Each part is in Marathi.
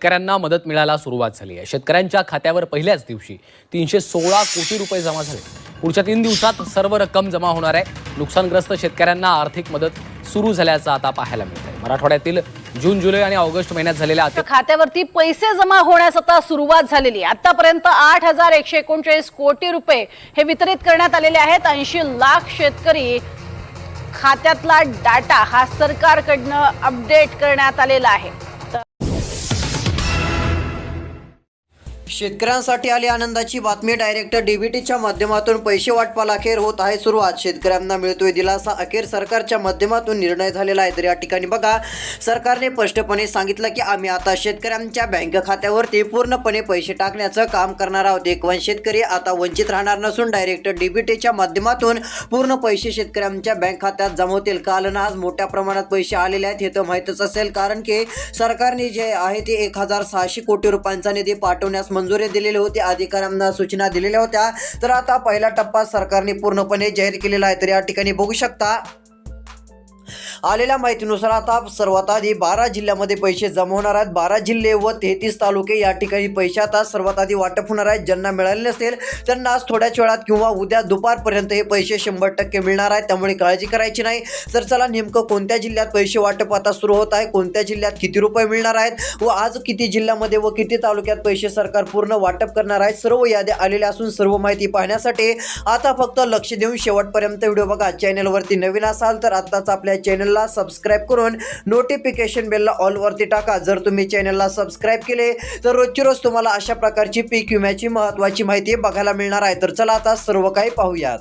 शेतकऱ्यांना मदत मिळायला सुरुवात झाली आहे. शेतकऱ्यांच्या खात्यावर पहिल्याच दिवशी तीनशे सोळा कोटी रुपये जमा झाले. पुढच्या तीन दिवसात सर्व रक्कम जमा होणार आहे. नुकसानग्रस्त शेतकऱ्यांना आर्थिक मदत सुरू झाल्याचं आता पाहायला मिळत आहे मराठवाड्यातील जून जुलै आणि ऑगस्ट महिन्यात झालेल्या खात्यावरती पैसे जमा होण्यास आता सुरुवात झालेली आहे. आतापर्यंत आठ हजार एकशे एकोणचाळीस कोटी रुपये हे वितरित करण्यात आलेले आहेत. ऐंशी लाख शेतकरी खात्यातला डाटा हा सरकारकडनं अपडेट करण्यात आलेला आहे. शेतकऱ्यांसाठी आली आनंदाची बातमी. डायरेक्टर डीबीटीच्या माध्यमातून पैसे वाटपाला अखेर होत आहे सुरुवात. शेतकऱ्यांना मिळतोय दिलासा. अखेर सरकारच्या माध्यमातून निर्णय झालेला आहे. तर या ठिकाणी बघा सरकारने स्पष्टपणे सांगितलं की आम्ही आता शेतकऱ्यांच्या बँक खात्यावरती पूर्णपणे पैसे टाकण्याचं काम करणार आहोत. एक शेतकरी आता वंचित राहणार नसून डायरेक्टर डीबीटीच्या माध्यमातून पूर्ण पैसे शेतकऱ्यांच्या बँक खात्यात जमवतील. काल आज मोठ्या प्रमाणात पैसे आलेले आहेत हे तर माहीतच असेल. कारण की सरकारने जे आहे ते एक हजार सहाशे कोटी रुपयांचा निधी पाठवण्यास मंजुरी दिलेली होती अधिकाऱ्यांना सूचना दिलेल्या होत्या. तर आता पहिला टप्पा सरकारने पूर्णपणे जाहीर केलेला आहे. तर या ठिकाणी बघू शकता आलेल्या माहितीनुसार आता सर्वात आधी बारा जिल्ह्यामध्ये पैसे जमा होणार आहेत. बारा जिल्हे व तेहतीस तालुके या ठिकाणी पैसे आता सर्वात आधी वाटप होणार आहेत. ज्यांना मिळाले नसेल त्यांना आज थोड्याच वेळात किंवा उद्या दुपारपर्यंत हे पैसे शंभर टक्के मिळणार आहेत. त्यामुळे काळजी करायची नाही. तर चला नेमकं कोणत्या जिल्ह्यात पैसे वाटप आता सुरू होत आहे? कोणत्या जिल्ह्यात किती रुपये मिळणार आहेत? व आज किती जिल्ह्यामध्ये व किती तालुक्यात पैसे सरकार पूर्ण वाटप करणार आहे? सर्व याद्या आलेल्या असून सर्व माहिती पाहण्यासाठी आता फक्त लक्ष देऊन शेवटपर्यंत व्हिडिओ बघा. चॅनलवरती नवीन असाल तर आत्ताच आपल्या चॅनलला सबस्क्राईब करून नोटिफिकेशन बेलला ऑलवरती टाका. जर तुम्ही चॅनलला सबस्क्राईब केले तर रोजची रोज तुम्हाला अशा प्रकारची पीक विम्याची महत्त्वाची माहिती बघायला मिळणार आहे. तर चला आता सर्व काही पाहूयात.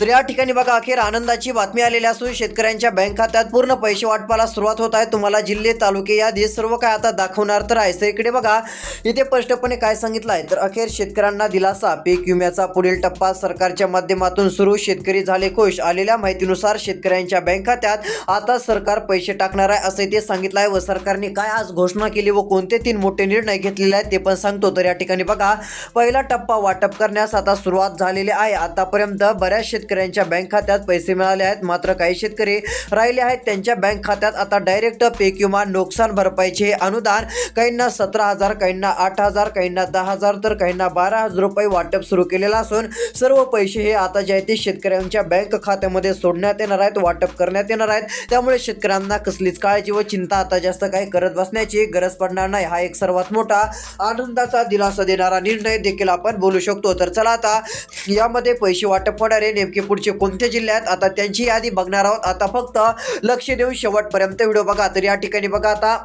तर या ठिकाणी बघा अखेर आनंदाची बातमी आलेली असून शेतकऱ्यांच्या बँक खात्यात पूर्ण पैसे वाटपाला सुरुवात होत आहे. तुम्हाला जिल्हे तालुके यादी सर्व काय आता दाखवणार तर आहे. तर इकडे बघा इथे स्पष्टपणे काय सांगितलं आहे तर अखेर शेतकऱ्यांना दिलासा पीक विम्याचा पुढील टप्पा सरकारच्या माध्यमातून सुरू शेतकरी झाले खुश. आलेल्या माहितीनुसार शेतकऱ्यांच्या बँक खात्यात आता सरकार पैसे टाकणार आहे असे ते सांगितलं आहे व सरकारने काय आज घोषणा केली व कोणते तीन मोठे निर्णय घेतलेले आहेत ते पण सांगतो. तर या ठिकाणी बघा पहिला टप्पा वाटप करण्यास आता सुरुवात झालेली आहे. आतापर्यंत बऱ्याच शेतकऱ्यांच्या बँक खात्यात पैसे मिळाले आहेत. मात्र काही शेतकरी राहिले आहेत. त्यांच्या बँक खात्यात आता डायरेक्ट पे किंवा नुकसान भरपाईचे हे अनुदान. काहींना सतरा हजार काहींना आठ हजार काहींना दहा हजार तर काहींना बारा हजार रुपये वाटप सुरू केलेलं असून सर्व पैसे हे आता जे आहे ते शेतकऱ्यांच्या बँक खात्यामध्ये सोडण्यात येणार आहेत वाटप करण्यात येणार आहेत. त्यामुळे शेतकऱ्यांना कसलीच काळजी व चिंता आता जास्त काही करत बसण्याची गरज पडणार नाही. हा एक सर्वात मोठा आनंदाचा दिलासा देणारा निर्णय देखील आपण बोलू शकतो. तर चला आता यामध्ये पैसे वाटप होणारे नेमके पुढचे कोणते जिल्हे आहेत आता त्यांची यादी बघणार आहोत. आता फक्त लक्ष देऊन शेवटपर्यंत व्हिडिओ बघा. तर या ठिकाणी बघा आता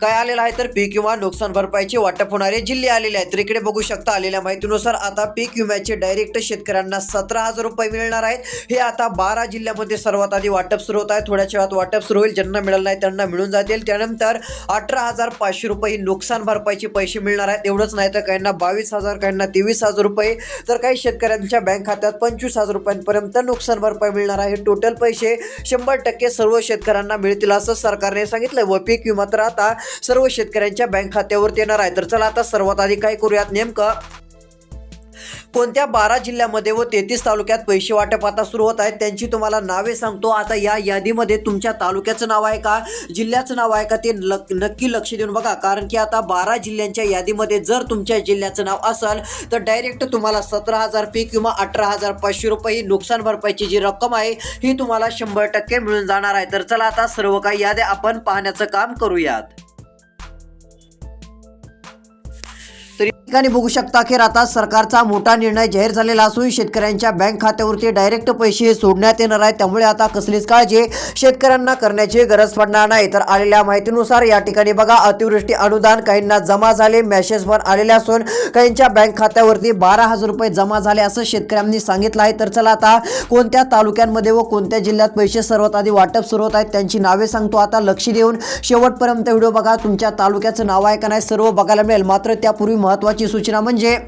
काय आलेलं आहे तर पीक विमा नुकसान भरपाईचे वाटप होणारे जिल्हे आलेले आहेत. तर इकडे बघू शकता आलेल्या माहितीनुसार आता पीक विम्याचे डायरेक्ट शेतकऱ्यांना सतरा हजार रुपये मिळणार आहेत. हे आता बारा जिल्ह्यामध्ये सर्वात आधी वाटप सुरू होत आहे. थोड्याच वेळात वाटप सुरू होईल. ज्यांना मिळालं नाही त्यांना मिळून जातील. त्यानंतर अठरा हजार पाचशे रुपये नुकसान भरपाईचे पैसे मिळणार आहेत. एवढंच नाही तर काहींना बावीस हजार काहींना तेवीस हजार रुपये. तर काही शेतकऱ्यांच्या बँक खात्यात पंचवीस हजार रुपयांपर्यंत नुकसान भरपाई मिळणार आहे. टोटल पैसे शंभर टक्के सर्व शेतकऱ्यांना मिळतील असं सरकारने सांगितलं व पीक विमा तर आता सर्व शेतकऱ्यांच्या बँक खात्यावर येणार आहे. तर चला आता सर्वात आधी काय करूयात नेमकं? कोणत्या बारा जिल्ह्यामध्ये व तेहतीस तालुक्यात पैसे वाटप आता सुरू होत आहेत त्यांची तुम्हाला नावे सांगतो. आता या यादीमध्ये तुमच्या तालुक्याचं नाव आहे का? जिल्ह्याचं नाव आहे का ते नक्की लक्ष देऊन बघा. कारण की आता बारा जिल्ह्यांच्या यादीमध्ये जर तुमच्या जिल्ह्याचं नाव असेल तर डायरेक्ट तुम्हाला सतरा हजार फी किंवा अठरा हजार पाचशे रुपये ही नुकसान भरपाईची जी रक्कम आहे ही तुम्हाला शंभर टक्के मिळून जाणार आहे. तर चला आता सर्व काही याद्या आपण पाहण्याचं काम करूयात. ठिकाणी बघू शकता अखेर आता सरकारचा मोठा निर्णय जाहीर झालेला असून शेतकऱ्यांच्या बँक खात्यावरती डायरेक्ट पैसे हे सोडण्यात येणार आहे त्यामुळे आता कसलीच काळजी शेतकऱ्यांना करण्याची गरज पडणार नाही. तर आलेल्या माहितीनुसार या ठिकाणी बघा अतिवृष्टी अनुदान काहींना जमा झाले मेसेजवर आलेले असून काहींच्या बँक खात्यावरती बारा हजार रुपये जमा झाले असं शेतकऱ्यांनी सांगितलं आहे. तर चला आता कोणत्या तालुक्यांमध्ये व कोणत्या जिल्ह्यात पैसे सर्वात आधी वाटप सुरू होत आहेत त्यांची नावे सांगतो. आता लक्ष देऊन शेवटपर्यंत व्हिडिओ बघा. तुमच्या तालुक्याचं नाव आहे का नाही सर्व बघायला मिळेल. मात्र त्यापूर्वी महत्त्वाची सूचना म्हणजे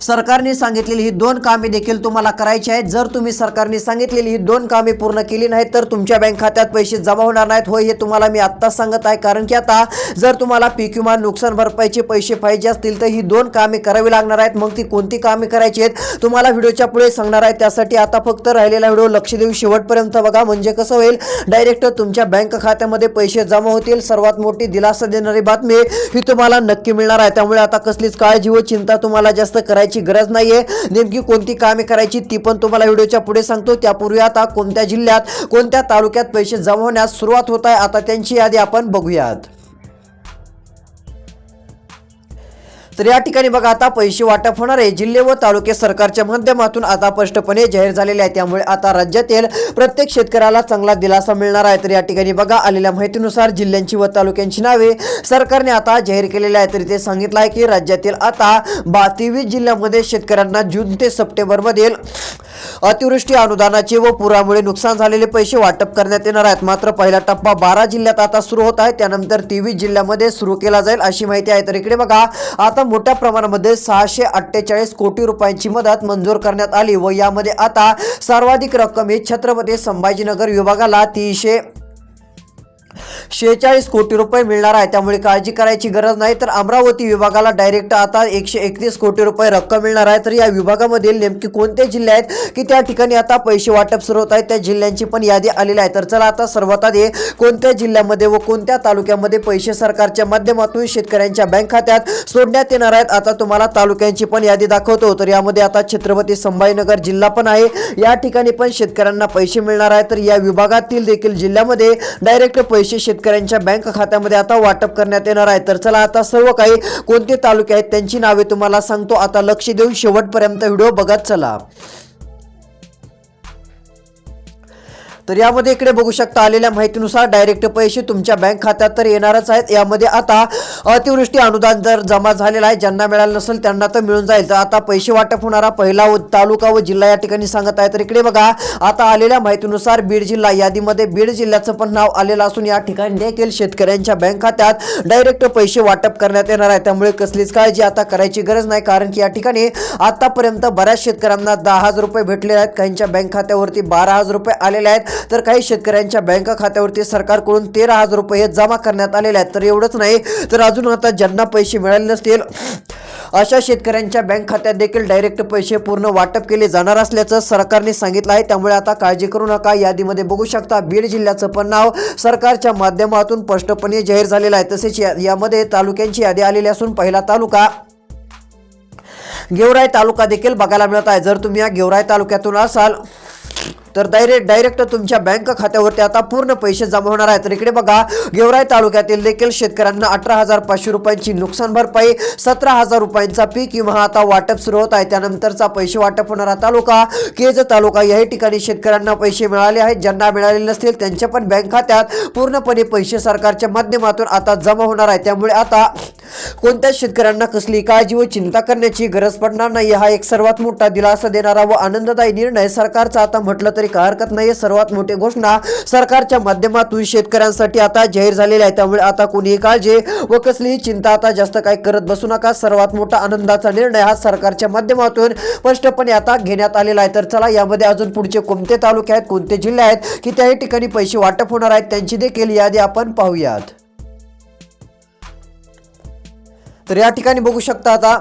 सरकारने सांगितलेली ही दोन कामे देखील तुम्हाला करायची आहेत. जर तुम्ही सरकारने सांगितलेली ही दोन कामे पूर्ण केली नाहीत तर तुमच्या बँक खात्यात पैसे जमा होणार नाहीत. होय हे तुम्हाला मी आत्ताच सांगत आहे. कारण की आता जर तुम्हाला पीक विमा नुकसान भरपाईचे पैसे पाहिजे असतील तर ही दोन कामे करावी लागणार आहेत. मग ती कोणती कामे करायची आहेत तुम्हाला व्हिडिओच्या पुढे सांगणार आहे. त्यासाठी आता फक्त राहिलेला व्हिडिओ लक्ष देऊन शेवटपर्यंत बघा. म्हणजे कसं होईल डायरेक्ट तुमच्या बँक खात्यामध्ये पैसे जमा होतील. सर्वात मोठी दिलासा देणारी बातमी ही तुम्हाला नक्की मिळणार आहे. त्यामुळे आता कसलीच काळजी व चिंता तुम्हाला जास्त करायची गरज नाहीये. नेमकी कोणती कामे करायची ती पण तुम्हाला व्हिडिओच्या पुढे सांगतो. त्यापूर्वी आता कोणत्या जिल्ह्यात कोणत्या तालुक्यात पैसे जमा होण्यास सुरुवात होत आहे आता त्यांची यादी आपण बघूयात. तर या ठिकाणी बघा आता पैसे वाटप होणार. आहे जिल्हे व तालुके सरकारच्या माध्यमातून आता स्पष्टपणे जाहीर झालेले आहे. त्यामुळे आता राज्यातील प्रत्येक शेतकऱ्याला चांगला दिलासा मिळणार आहे. तर या ठिकाणी बघा आलेल्या माहितीनुसार जिल्ह्यांची व तालुक्यांची नावे सरकारने आता जाहीर केलेली आहे तरी ते सांगितलं आहे की राज्यातील आता बा तेवीस जिल्ह्यामध्ये शेतकऱ्यांना जून ते सप्टेंबरमधील अतिवृष्टी अनुदानाचे व पुरामुळे नुकसान झालेले पैसे वाटप करण्यात येणार आहेत. मात्र पहिला टप्पा बारा जिल्ह्यात आता सुरू होत आहे. त्यानंतर तेवीस जिल्ह्यामध्ये सुरू केला जाईल अशी माहिती आहे. तर इकडे बघा आता मोठ्या प्रमाणामध्ये सहाशे अठ्ठेचाळीस कोटी रुपयांची मदत मंजूर करण्यात आली व यामध्ये आता सर्वाधिक रक्कम ही छत्रपती संभाजीनगर विभागाला तीनशे शेहेचाळीस कोटी रुपये मिळणार आहे. त्यामुळे काळजी करायची गरज नाही. तर अमरावती विभागाला डायरेक्ट आता एकशे एकतीस कोटी रुपये रक्कम मिळणार आहे. तर या विभागामधील नेमके कोणते जिल्हे आहेत? की त्या ठिकाणी आता पैसे वाटप सुरू होत आहेत. त्या जिल्ह्यांची पण यादी आलेली आहे. तर चला आता सर्वात आधी कोणत्या जिल्ह्यामध्ये व कोणत्या तालुक्यामध्ये पैसे सरकारच्या माध्यमातून शेतकऱ्यांच्या बँक खात्यात सोडण्यात येणार आहेत? आता तुम्हाला तालुक्यांची पण यादी दाखवतो. तर यामध्ये आता छत्रपती संभाजीनगर जिल्हा पण आहे. या ठिकाणी पण शेतकऱ्यांना पैसे मिळणार आहे. तर या विभागातील देखील जिल्ह्यामध्ये डायरेक्ट पैसे शेतकऱ्यांच्या बँक खात्यामध्ये आता वाटप करण्यात येणार आहे. तर चला आता सर्व काही कोणते तालुके आहेत त्यांची नावे तुम्हाला सांगतो. आता लक्ष देऊन शेवटपर्यंत व्हिडिओ बघत चला. तर यामध्ये इकडे बघू शकता आलेल्या माहितीनुसार डायरेक्ट पैसे तुमच्या बँक खात्यात तर येणारच आहेत. यामध्ये आता अतिवृष्टी अनुदान जर जमा झालेला आहे. ज्यांना मिळालं नसेल त्यांना तर मिळून जाईल. तर आता पैसे वाटप होणारा पहिला व तालुका व जिल्हा या ठिकाणी सांगत आहे. तर इकडे बघा आता आलेल्या माहितीनुसार बीड जिल्हा यादीमध्ये बीड जिल्ह्याचं पण नाव आलेलं असून या ठिकाणी देखील शेतकऱ्यांच्या बँक खात्यात डायरेक्ट पैसे वाटप करण्यात येणार आहे. त्यामुळे कसलीच काळजी आता करायची गरज नाही. कारण की या ठिकाणी आतापर्यंत बऱ्याच शेतकऱ्यांना दहा हजार रुपये भेटले आहेत. काहींच्या बँक खात्यावरती बारा हजार रुपये आलेले आहेत. तर काही शेतकऱ्यांच्या बँक खात्यावरती सरकारकडून तेरा हजार रुपये जमा करण्यात आलेले आहेत. तर एवढंच नाही तर अजून आता ज्यांना पैसे मिळाले नसतील अशा शेतकऱ्यांच्या बँक खात्यात देखील डायरेक्ट पैसे पूर्ण वाटप केले जाणार असल्याचं सरकारने सांगितलं आहे. त्यामुळे आता काळजी करू नका. यादीमध्ये बघू शकता बीड जिल्ह्याचं पण नाव सरकारच्या माध्यमातून स्पष्टपणे जाहीर झालेलं आहे. तसेच यामध्ये तालुक्यांची यादी आलेली असून पहिला तालुका गेवराई तालुका देखील बघायला मिळत आहे. जर तुम्ही या गेवराई तालुक्यातून असाल तर डायरेक्ट डायरेक्ट तुमच्या बँक खात्यावरती आता पूर्ण पैसे जमा होणार आहेत. तर इकडे बघा गेवराई तालुक्यातील देखील शेतकऱ्यांना अठरा हजार पाचशे रुपयांची नुकसान भरपाई सतरा हजार रुपयांचा पीक विमा आता वाटप सुरू होत आहे. त्यानंतरचा पैसे वाटप होणारा तालुका केज तालुका याही ठिकाणी शेतकऱ्यांना पैसे मिळाले आहेत. ज्यांना मिळाले नसतील त्यांच्या पण बँक खात्यात पूर्णपणे पैसे सरकारच्या माध्यमातून आता जमा होणार आहे त्यामुळे आता कोणत्याच शेतकऱ्यांना कसली काळजी व चिंता करण्याची गरज पडणार नाही हा एक सर्वात मोठा दिलासा देणारा व आनंददायी निर्णय सरकारचा. आता म्हटलं तरी काय हरकत नाही सर्वात मोठी घोषणा सरकारच्या माध्यमातून शेतकऱ्यांसाठी आता जाहीर झालेली आहे. त्यामुळे आता कोणीही काळजी व कसलीही चिंता आता जास्त काही करत बसू नका. सर्वात मोठा आनंदाचा निर्णय हा सरकारच्या माध्यमातून स्पष्टपणे आता घेण्यात आलेला आहे. तर चला यामध्ये अजून पुढचे कोणते तालुके आहेत कोणते जिल्हे आहेत की त्याही ठिकाणी पैसे वाटप होणार आहेत त्यांची देखील यादी आपण पाहूयात. तर या ठिकाणी बघू शकता आता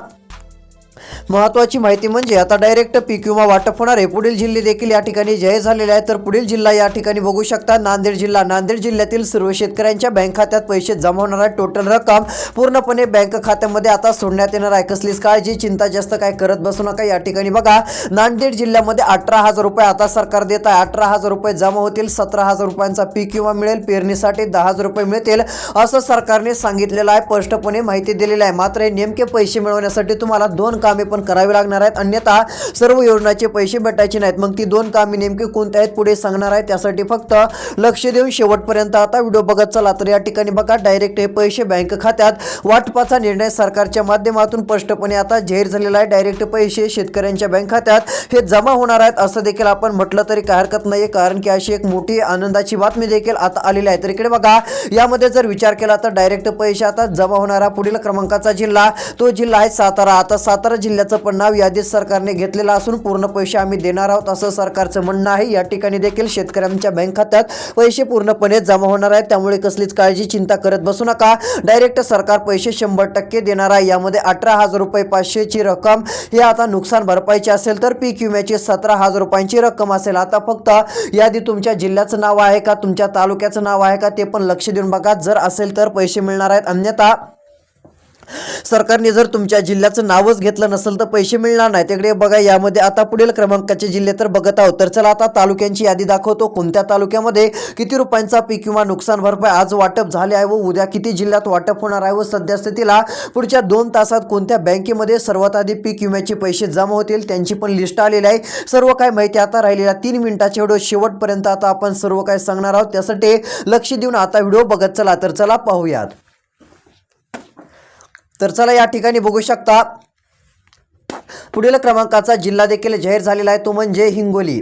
महत्वाची माहिती म्हणजे आता डायरेक्ट पीक विमा वाटप होणार आहे पुढील जिल्हे देखील या ठिकाणी जाहीर झालेले आहेत. तर पुढील जिल्हा या ठिकाणी बघू शकता. नांदेड जिल्हा नांदेड जिल्ह्यातील सर्व शेतकऱ्यांच्या बँक खात्यात पैसे जमा होणार आहे टोटल रक्कम पूर्णपणे बँक खात्यामध्ये आता सोडण्यात येणार आहे. कसलीच काळजी चिंता जास्त काय करत बसू नका. या ठिकाणी बघा नांदेड जिल्ह्यामध्ये अठरा हजार रुपये आता सरकार देत आहे. अठरा हजार रुपये जमा होतील. सतरा हजार रुपयांचा पीक विमा मिळेल. पेरणीसाठी दहा हजार रुपये मिळतील असं सरकारने सांगितलेलं आहे. स्पष्टपणे माहिती दिलेली आहे. मात्र हे नेमके पैसे मिळवण्यासाठी तुम्हाला दोन कामे कामे पण करावी लागणार आहेत. अन्यथा सर्व योजनाचे पैसे भेटायचे नाहीत. मग ती दोन कामे नेमकी कोणत्या आहेत पुढे सांगणार आहे. त्यासाठी फक्त लक्ष देऊन शेवटपर्यंत आता व्हिडिओ बघत चला. तर या ठिकाणी बघा डायरेक्ट हे पैसे बँक खात्यात वाटपाचा निर्णय सरकारच्या माध्यमातून स्पष्टपणे आता जाहीर झालेला आहे. डायरेक्ट पैसे शेतकऱ्यांच्या बँक खात्यात हे जमा होणार आहेत असं देखील आपण म्हटलं तरी काय हरकत नाही कारण की अशी एक मोठी आनंदाची बातमी देखील आता आलेली आहे. तर इकडे बघा यामध्ये जर विचार केला तर डायरेक्ट पैसे आता जमा होणारा पुढील क्रमांकाचा जिल्हा तो जिल्हा आहे सातारा. आता सातारा जिल्हा जिल्ह्याचं पण नाव यादीत सरकारने घेतलेलं असून पूर्ण पैसे आम्ही देणार आहोत असं सरकारचं म्हणणं आहे. या ठिकाणी देखील शेतकऱ्यांच्या बँक खात्यात पैसे पूर्णपणे जमा होणार आहेत. त्यामुळे कसलीच काळजी चिंता करत बसू नका. डायरेक्ट सरकार पैसे शंभर टक्के देणार आहे. यामध्ये अठरा हजार रुपये पाचशेची रक्कम ही आता नुकसान भरपाईची असेल तर पीक विम्याची सतरा हजार रुपयांची रक्कम असेल. आता फक्त यादी तुमच्या जिल्ह्याचं नाव आहे का तुमच्या तालुक्याचं नाव आहे का ते पण लक्ष देऊन बघा. जर असेल तर पैसे मिळणार आहेत. अन्यथा सरकारने जर तुमच्या जिल्ह्याचं नावच घेतलं नसेल तर पैसे मिळणार नाही. तिकडे बघा यामध्ये आता पुढील क्रमांकाचे जिल्हे तर बघत आहोत. तर चला आता तालुक्यांची यादी दाखवतो. कोणत्या तालुक्यामध्ये किती रुपयांचा पीक किंवा नुकसान भरपाई आज वाटप झाले आहे व उद्या किती जिल्ह्यात वाटप होणार आहे व सध्या स्थितीला पुढच्या दोन तासात कोणत्या बँकेमध्ये सर्वात आधी पीक विम्याचे पैसे जमा होतील त्यांची पण लिस्ट आलेली आहे. सर्व काय माहिती आता राहिलेल्या तीन मिनिटाचे व्हिडिओ शेवटपर्यंत आता आपण सर्व काय सांगणार आहोत. त्यासाठी लक्ष देऊन आता व्हिडिओ बघत चला. तर चला पाहूयात. तर चला या ठिकाणी बघू शकता. पुढील क्रमांकाचा जिल्हा देखील जाहीर झालेला आहे तो म्हणजे हिंगोली.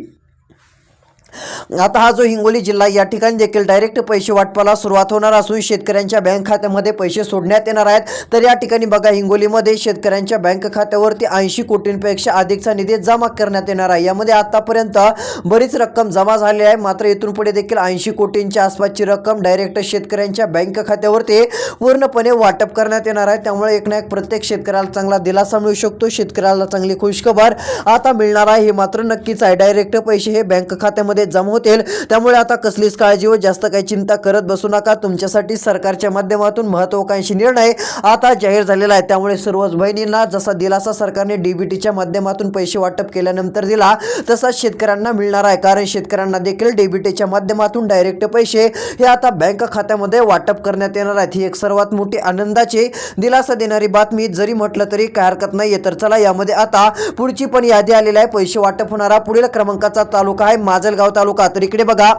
आता हा जो हिंगोली जिल्हा या ठिकाणी देखील डायरेक्ट पैसे वाटपाला सुरुवात होणार असून शेतकऱ्यांच्या बँक खात्यामध्ये पैसे सोडण्यात येणार आहेत. तर या ठिकाणी बघा हिंगोलीमध्ये शेतकऱ्यांच्या बँक खात्यावरती ऐंशी कोटींपेक्षा अधिकचा निधी जमा करण्यात येणार आहे. यामध्ये आतापर्यंत बरीच रक्कम जमा झाली आहे. मात्र इथून पुढे देखील ऐंशी कोटींच्या आसपासची रक्कम डायरेक्ट शेतकऱ्यांच्या बँक खात्यावरती पूर्णपणे वाटप करण्यात येणार आहे. त्यामुळे एक ना एक प्रत्येक शेतकऱ्याला चांगला दिलासा मिळू शकतो. शेतकऱ्याला चांगली खुशखबर आता मिळणार आहे. हे मात्र नक्कीच आहे. डायरेक्ट पैसे हे बँक खात्यामध्ये जमा होतील त्यामुळे आता कसलीच काळजी व जास्त काही चिंता करत बसू नका. तुमच्यासाठी सरकारच्या माध्यमातून महत्वाकांक्षी निर्णय आता जाहीर झालेला आहे. त्यामुळे सर्वच बहिणींना जसा दिलासा सरकारने डीबीटीच्या माध्यमातून पैसे वाटप केल्यानंतर दिला तसाच शेतकऱ्यांना मिळणार आहे. कारण शेतकऱ्यांना देखील डीबीटीच्या माध्यमातून डायरेक्ट पैसे हे आता बँक खात्यामध्ये वाटप करण्यात येणार आहेत. ही एक सर्वात मोठी आनंदाची दिलासा देणारी बातमी. जरी म्हटलं तरी काय हरकत नाही तर चला यामध्ये आता पुढची पण यादी आलेली आहे. पैसे वाटप होणारा पुढील क्रमांकाचा तालुका आहे. माजलगाव तालुका. तर इकडे बघा.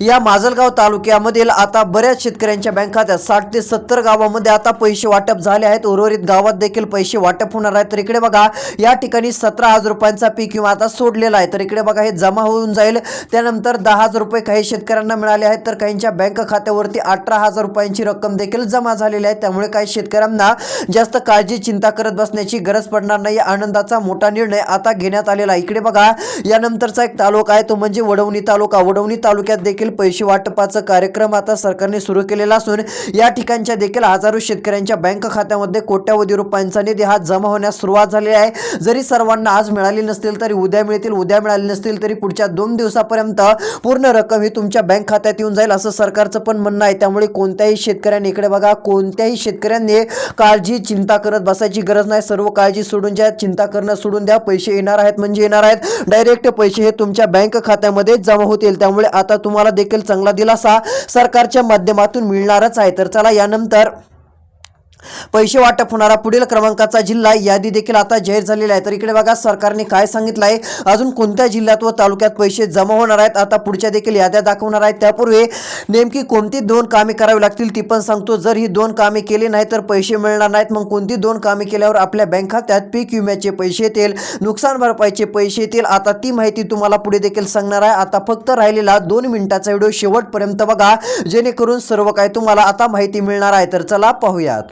या माजलगाव तालुक्यामधील आता बऱ्याच शेतकऱ्यांच्या बँक खात्यात साठ ते सत्तर गावामध्ये आता पैसे वाटप झाले आहेत. उर्वरित गावात देखील पैसे वाटप होणार आहेत. तर इकडे बघा या ठिकाणी सतरा हजार रुपयांचा पीक विमा आता सोडलेला आहे. तर इकडे बघा हे जमा होऊन जाईल. त्यानंतर दहा हजार रुपये काही शेतकऱ्यांना मिळाले आहेत. तर काहींच्या बँक खात्यावरती अठरा हजार रुपयांची रक्कम देखील जमा झालेली आहे. त्यामुळे काही शेतकऱ्यांना जास्त काळजी चिंता करत बसण्याची गरज पडणार नाही. आनंदाचा मोठा निर्णय आता घेण्यात आलेला आहे. इकडे बघा यानंतरचा एक तालुका आहे. तो म्हणजे वडवणी तालुका. वडवणी तालुक्यात देखील पैसे वाटपाचा कार्यक्रम आता सरकारने सुरू केलेला असून या ठिकाणच्या देखील हजारो शेतकऱ्यांच्या बँक खात्यामध्ये कोट्यावधी रुपयांचा निधी हा जमा होण्यास सुरुवात झालेली आहे. जरी सर्वांना आज मिळाली नसतील तरी उद्या मिळतील उद्या मिळाली नसतील तरी पुढच्या दोन दिवसापर्यंत पूर्ण रक्कम ही तुमच्या बँक खात्यात येऊन जाईल असं सरकारचं पण म्हणणं आहे. त्यामुळे कोणत्याही शेतकऱ्यांनी इकडे बघा कोणत्याही शेतकऱ्यांनी काळजी चिंता करत बसायची गरज नाही. सर्व काळजी सोडून द्या चिंता करणं सोडून द्या. पैसे येणार आहेत म्हणजे येणार आहेत. डायरेक्ट पैसे हे तुमच्या बँक खात्यामध्ये जमा होतील. त्यामुळे आता तुम्हाला देखील चांगला दिलासा सरकारच्या माध्यमातून मिळणारच आहे. तर चला यानंतर पैसे वाटप होणारा पुढील क्रमांकाचा जिल्हा यादी देखील आता जाहीर झालेली आहे. तर इकडे बघा सरकारने काय सांगितलं आहे? अजून कोणत्या जिल्ह्यात व तालुक्यात पैसे जमा होणार आहेत? आता पुढच्या देखील याद्या दाखवणार आहेत. त्यापूर्वी नेमकी कोणती दोन कामे करावी लागतील ती पण सांगतो. जर ही दोन कामे केली नाही तर पैसे मिळणार नाहीत. मग कोणती दोन कामे केल्यावर आपल्या बँक खात्यात पीक विम्याचे पैसे येतील नुकसान भरपाईचे पैसे येतील? आता ती माहिती तुम्हाला पुढे देखील सांगणार आहे. आता फक्त राहिलेला दोन मिनिटाचा व्हिडिओ शेवटपर्यंत बघा. जेणेकरून सर्व काय तुम्हाला आता माहिती मिळणार आहे. तर चला पाहूयात.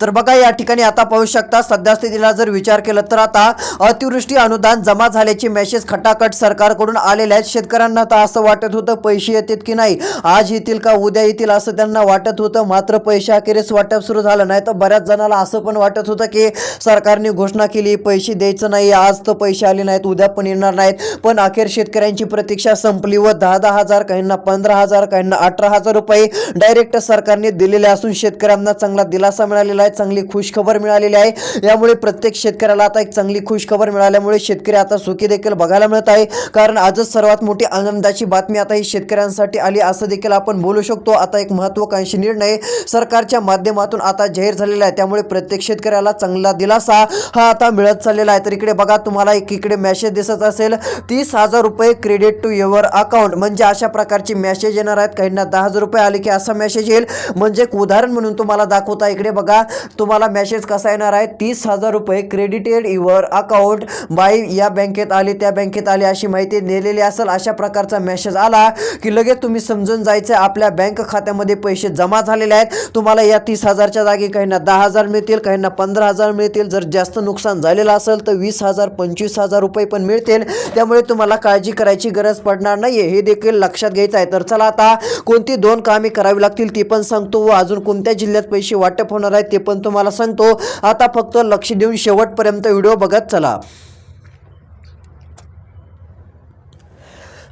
तर बघा या ठिकाणी आता पाहू शकता सध्या स्थितीला जर विचार केला तर आता अतिवृष्टी अनुदान जमा झाल्याचे मेसेज खटाखट सरकारकडून आलेले आहेत. शेतकऱ्यांना तर असं वाटत होतं पैसे येतात की नाही? आज येतील का? उद्या येतील असं त्यांना वाटत होतं. मात्र पैसे अखेरीस वाटप सुरू झालं नाही. तर बऱ्याच जणाला असं पण वाटत होतं की सरकारने घोषणा केली पैसे द्यायचं नाही. आज तर पैसे आले नाहीत उद्या पण येणार नाहीत. पण अखेर शेतकऱ्यांची प्रतीक्षा संपली व दहा दहा हजार काहींना पंधरा हजार काहींना अठरा हजार रुपये डायरेक्ट सरकारने दिलेले असून शेतकऱ्यांना चांगला दिलासा मिळालेला आहे चांगली खुशखबर मिळालेली आहे. यामुळे प्रत्येक शेतकऱ्याला आता एक चांगली खुशखबर मिळाल्यामुळे शेतकरी आता सुखी देखील बघायला मिळत आहे. कारण आजच सर्वात मोठी आनंदाची बातमी आता ही शेतकऱ्यांसाठी आली असं देखील आपण बोलू शकतो. आता एक महत्वाकांक्षी निर्णय सरकारच्या माध्यमातून आता जाहीर झालेला आहे. त्यामुळे प्रत्येक शेतकऱ्याला चांगला दिलासा हा आता मिळत चाललेला आहे. तर इकडे बघा तुम्हाला एक इकडे मेसेज दिसत असेल. तीस हजार रुपये क्रेडिट टू युअर अकाउंट म्हणजे अशा प्रकारचे मेसेज येणार आहेत. काहींना दहा हजार रुपये आले की असा मेसेज येईल. म्हणजे एक उदाहरण म्हणून तुम्हाला दाखवता इकडे बघा तुम्हाला मेसेज कसा येणार आहे? तीस हजार रुपये क्रेडिटेड युअर अकाउंट बाय या बँकेत आले त्या बँकेत आले अशी माहिती नेलेली असेल अशा प्रकारचा मेसेज आला की लगेच तुम्ही समजून जायचं आपल्या बँक खात्यामध्ये पैसे जमा झालेले आहेत. तुम्हाला या तीस हजारच्या जागी काहींना दहा हजार मिळतील काहींना पंधरा हजार मिळतील. जर जास्त नुकसान झालेलं असेल तर वीस हजार पंचवीस हजार रुपये पण मिळतील. त्यामुळे तुम्हाला काळजी करायची गरज पडणार नाहीये. हे देखील लक्षात घ्यायचं आहे. तर चला आता कोणती दोन कामे करावी लागतील ती पण सांगतो व अजून कोणत्या जिल्ह्यात पैसे वाटप होणार आहेत ते पण तुम्हाला सांगतो. आता फक्त लक्ष देऊन शेवटपर्यंत व्हिडिओ बघत चला.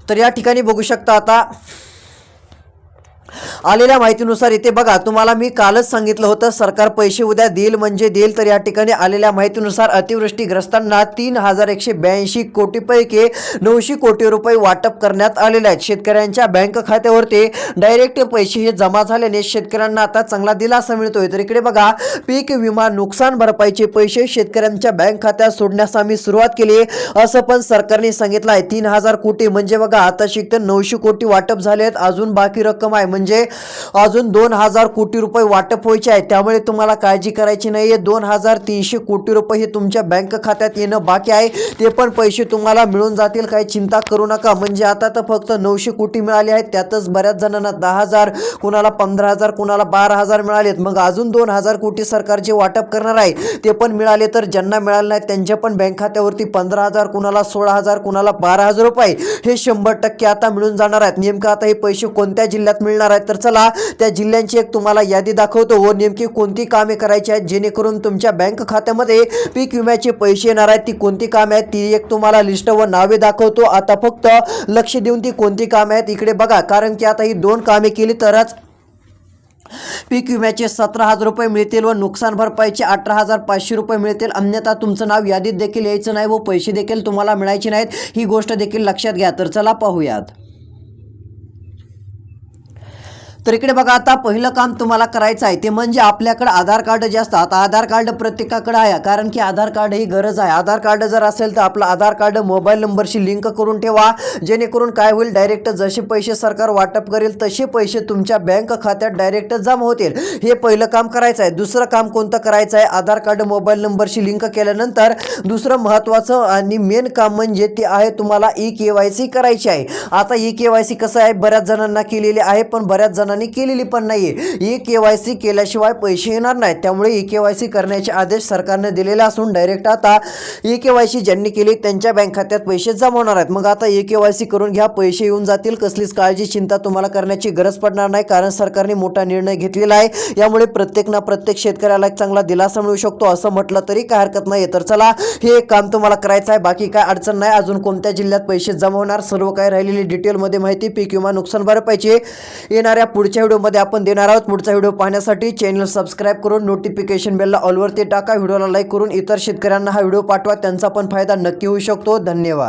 तर या ठिकाणी बघू शकता आता आलेल्या माहितीनुसार इथे बघा तुम्हाला मी कालच सांगितलं होतं सरकार पैसे उद्या देईल म्हणजे देईल तर या ठिकाणी आलेल्या माहितीनुसार अतिवृष्टीग्रस्तांना तीन हजार एकशे ब्याऐंशी कोटीपैकी नऊशे कोटी रुपये वाटप करण्यात आलेले आहेत. शेतकऱ्यांच्या बँक खात्यावरती डायरेक्ट पैसे हे जमा झाल्याने शेतकऱ्यांना आता चांगला दिलासा मिळतोय. तर इकडे बघा पीक विमा नुकसान भरपाईचे पैसे शेतकऱ्यांच्या बँक खात्यात सोडण्यास आम्ही सुरुवात केली. असं पण सरकारने सांगितलं आहे तीन हजार कोटी म्हणजे बघा आता शिकते नऊशे कोटी वाटप झाले आहेत अजून बाकी रक्कम आहे. म्हणजे अजून दोन हजार कोटी रुपये वाटप व्हायचे आहे. त्यामुळे तुम्हाला काळजी करायची नाही आहे दोन हजार तीनशे कोटी रुपये हे तुमच्या बँक खात्यात येणं बाकी आहे. ते पण पैसे तुम्हाला मिळून जातील. काही चिंता करू नका. म्हणजे आता तर फक्त नऊशे कोटी मिळाले आहेत. त्यातच बऱ्याच जणांना दहा हजार कुणाला पंधरा हजार कुणाला बारा हजार मिळालेत. मग अजून दोन हजार कोटी सरकार जे वाटप करणार आहे ते पण मिळाले तर ज्यांना मिळाले नाही त्यांच्या पण बँक खात्यावरती पंधरा हजार कुणाला सोळा हजार कुणाला बारा हजार रुपये. हे शंभर टक्के आता मिळून जाणार आहेत. नेमकं आता हे पैसे कोणत्या जिल्ह्यात मिळणार आहेत तर चला त्या जिल्ह्यांची एक तुम्हाला यादी दाखवतो. व नेमकी कोणती कामे करायची आहेत? जेणेकरून तुमच्या बँक खात्यामध्ये पीक विम्याचे पैसे येणार आहेत. ती कोणती कामे आहेत? ती एक तुम्हाला लिस्ट व नावे दाखवतो. आता फक्त लक्ष देऊन ती कोणती कामे आहेत इकडे बघा. कारण की आता ही दोन कामे केली तरच पीक विम्याचे सतरा हजार रुपये मिळतील व नुकसान भरपाईचे अठरा हजार पाचशे रुपये मिळतील. अन्यथा तुमचं नाव यादीत देखील यायचं नाही व पैसे देखील तुम्हाला मिळायचे नाहीत. ही गोष्ट देखील लक्षात घ्या. तर चला पाहूयात. तर इकडे बघा आता पहिलं काम तुम्हाला करायचं आहे ते म्हणजे आपल्याकडे आधार कार्ड जे असतात आधार कार्ड प्रत्येकाकडे आहे कारण की आधार कार्ड ही गरज आहे. आधार कार्ड जर असेल तर आपलं आधार कार्ड मोबाईल नंबरशी लिंक करून ठेवा जेणेकरून काय होईल डायरेक्ट जसे पैसे सरकार वाटप करेल तसे पैसे तुमच्या बँक खात्यात डायरेक्ट जमा होतील. हे पहिलं काम करायचं आहे. दुसरं काम कोणतं करायचं आहे? आधार कार्ड मोबाईल नंबरशी लिंक केल्यानंतर दुसरं महत्त्वाचं आणि मेन काम म्हणजे ते आहे तुम्हाला ई के वाय सी करायची आहे. आता ई के वाय सी कसं आहे? बऱ्याच जणांना केलेली आहे पण बऱ्याच जणांनी केलेली पण नाही ई के वाय सी केल्याशिवाय पैसे येणार नाहीत. त्यामुळे ई के वाय सी करण्याचे आदेश सरकारने दिलेले असून डायरेक्ट आता ई के वाय सी ज्यांनी केली त्यांच्या बँक खात्यात पैसे जमा होणार आहेत. मग आता ई के वाय सी करून घ्या पैसे येऊन जातील. कसलीच काळजी चिंता तुम्हाला करण्याची गरज पडणार नाही कारण सरकारने मोठा निर्णय घेतलेला आहे. यामुळे प्रत्येक ना प्रत्येक शेतकऱ्याला एक चांगला दिलासा मिळू शकतो. असं म्हटलं तरी काय हरकत नाही तर चला हे एक काम तुम्हाला करायचं आहे. बाकी काय अडचण नाही. अजून कोणत्या जिल्ह्यात पैसे जमा होणार सर्व काय राहिलेली डिटेलमध्ये माहिती पीक विमा नुकसान भरपाईची येणाऱ्या पुढच्या व्हिडिओमध्ये आपण देणार आहोत. पुढचा व्हिडिओ पाहण्यासाठी चॅनल सबस्क्राईब करून नोटिफिकेशन बेलला ऑलवरती टाका. व्हिडिओला लाईक करून इतर शेतकऱ्यांना हा व्हिडिओ पाठवा. त्यांचा पण फायदा नक्की होऊ शकतो. धन्यवाद.